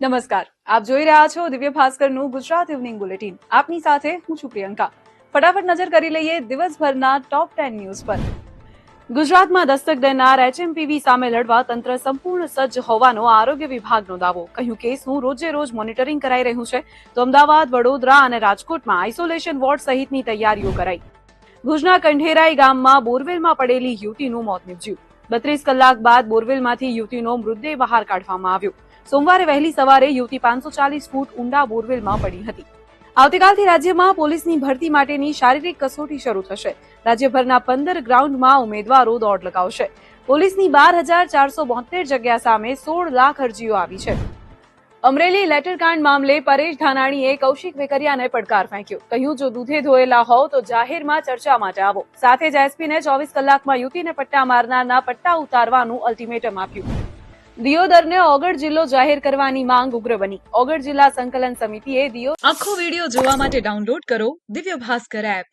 નમસ્કાર. આપ જોઈ રહ્યા છો દિવ્ય ભાસ્કરનું ગુજરાત ઇવનિંગ બુલેટિન. આપની સાથે હું છું પ્રિયંકા. ફટાફટ નજર કરી લઈએ દિવસભરના ટોપ ટેન ન્યૂઝ પર. ગુજરાતમાં દસ્તક દેનાર એચએમપીવી સામે લડવા તંત્ર સંપૂર્ણ સજ્જ હોવાનો આરોગ્ય વિભાગનો દાવો. કહ્યું કેસનું રોજે રોજ મોનિટરિંગ કરાઈ રહ્યું છે? તો અમદાવાદ, વડોદરા અને રાજકોટમાં આઇસોલેશન વોર્ડ સહિતની તૈયારીઓ કરાઈ. ભુજના કંઠેરાઈ ગામમાં બોરવેલમાં પડેલી યુવતીનું મોત નીપજ્યું. બત્રીસ કલાક બાદ બોરવેલમાંથી યુવતીનો મૃતદેહ બહાર કાઢવામાં આવ્યો. સોમવારે વહેલી સવારે યુવતી પાંચસો ચાલીસ ફૂટ ઊંડા બોરવેલમાં પડી હતી. આવતીકાલથી રાજ્યમાં પોલીસની ભરતી માટેની શારીરિક કસોટી શરૂ થશે. રાજ્યભરના પંદર ગ્રાઉન્ડમાં ઉમેદવારો દોડ લગાવશે. પોલીસની બાર હજાર ચારસો બોતેર જગ્યા સામે સોળ લાખ અરજીઓ આવી છે. અમરેલી લેટરકાંડ મામલે પરેશ ધાનાણીએ કૌશિક વેકરિયાને પડકાર ફેંક્યો. કહ્યું, જો દૂધે ધોયેલા હોવ તો જાહેરમાં ચર્ચા માટે આવો. સાથે જ એસપીને ચોવીસ કલાકમાં યુતિને પટ્ટા મારનારના પટ્ટા ઉતારવાનું અલ્ટિમેટમ આપ્યું. દિયોદરને ઓગળ જિલ્લો જાહેર કરવાની માંગ ઉગ્ર બની. ઓગળ જિલ્લા સંકલન સમિતિએ દિયો આખો વીડિયો જોવા માટે ડાઉનલોડ કરો દિવ્ય ભાસ્કર એપ.